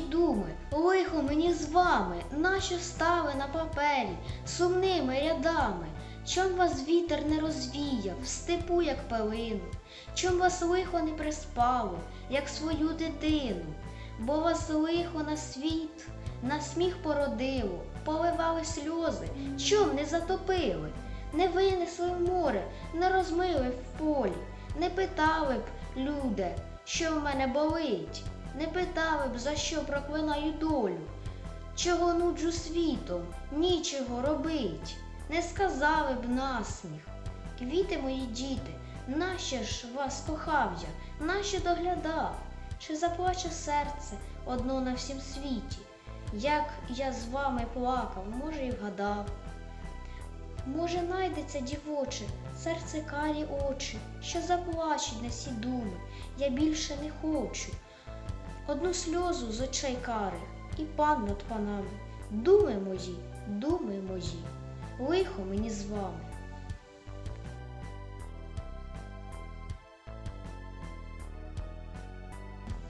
думи, лихо мені з вами, нащо стали на папері сумними рядами? Чом вас вітер не розвіяв, в степу, як пелину? Чом вас лихо не приспало, як свою дитину? Бо вас лихо на світ, на сміх породило, поливали сльози, чом не затопили, не винесли в море, не розмили в полі, не питали б, люди, що в мене болить, не питали б, за що проклинаю долю, чого нуджу світом, нічого робить, не сказали б насміх. Квіти мої діти, нащо ж вас кохав я, нащо доглядав? Чи заплаче серце одно на всім світі? Як я з вами плакав, може, і вгадав. Може, найдеться дівоче, серце карі очі, що заплачуть на сі думи, я більше не хочу. Одну сльозу з очей кари і пан над панами. Думи мої, думи мої, лихо мені з вами.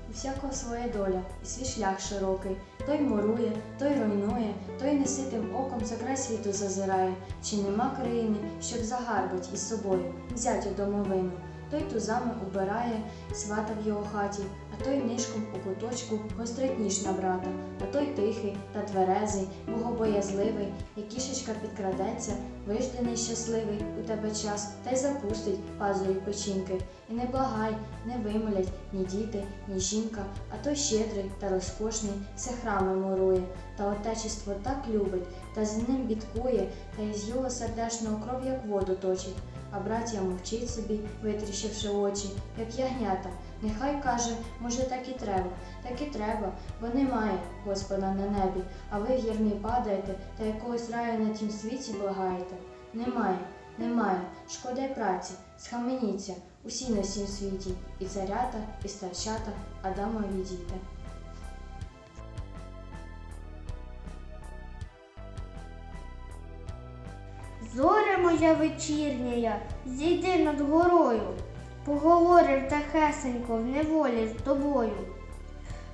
У всякого своя доля, і свій шлях широкий. Той мурує, той руйнує, той неситим оком за край світу зазирає. Чи нема країни, щоб загарбать із собою, взять у домовину. Той тузами убирає свата в його хаті, а той нишком у куточку гострить на брата, а той тихий та тверезий, богобоязливий, як кішечка підкрадеться, вижданий щасливий у тебе час, та й запустить пазурі печінки. І не благай, не вимолять ні діти, ні жінка, а той щедрий та розкошний все храми мурує, та отечество так любить, та з ним бідкує, та із його сердешного кров, як воду точить. А браття мовчить собі, витріщивши очі, як ягнята. Нехай каже, може, так і треба, так і треба, бо немає Господа на небі, а ви вірний падаєте та якогось раю на тім світі благаєте. Немає, немає, шкода й праці, схаменіться, усі на сім світі, і царята, і старчата, Адамові діти. Моя вечірня, зійди над горою, поговорив тихесенько в неволі з тобою.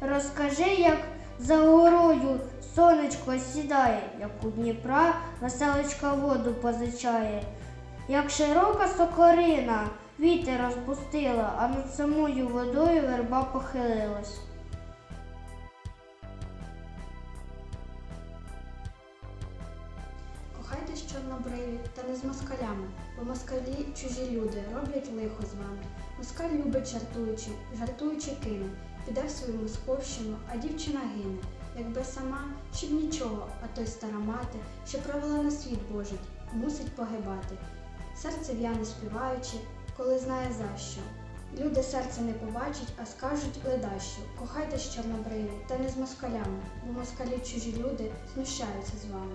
Розкажи, як за горою сонечко сідає, як у Дніпра веселочка воду позичає, як широка сокорина вітер розпустила, а над самою водою верба похилилась. Чорнобриві та не з москалями, бо москалі чужі люди роблять лихо з вами. Москаль любить жартуючи, жартуючи кине, піде в свою московщину, а дівчина гине. Якби сама, щоб нічого, а той стара мати, що провела на світ Божий, мусить погибати. Серце в'яне співаючи, коли знає за що. Люди серце не побачать, а скажуть ледащо. Кохайтесь чорнобриві та не з москалями, бо москалі чужі люди знущаються з вами.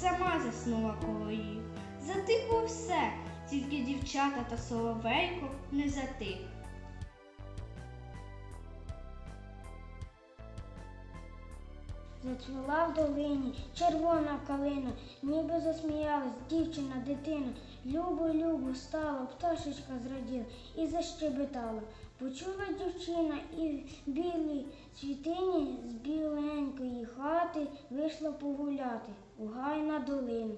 сама заснула коло їх. Затихло все, тільки дівчата та соловейко не затих. Зацвіла в долині червона калина, ніби засміялась дівчина, дитина. Любо, любо стало, пташечка зраділа і защебетала. Почула дівчина і в білій світині з біленької хати вийшла погуляти у гай на долину.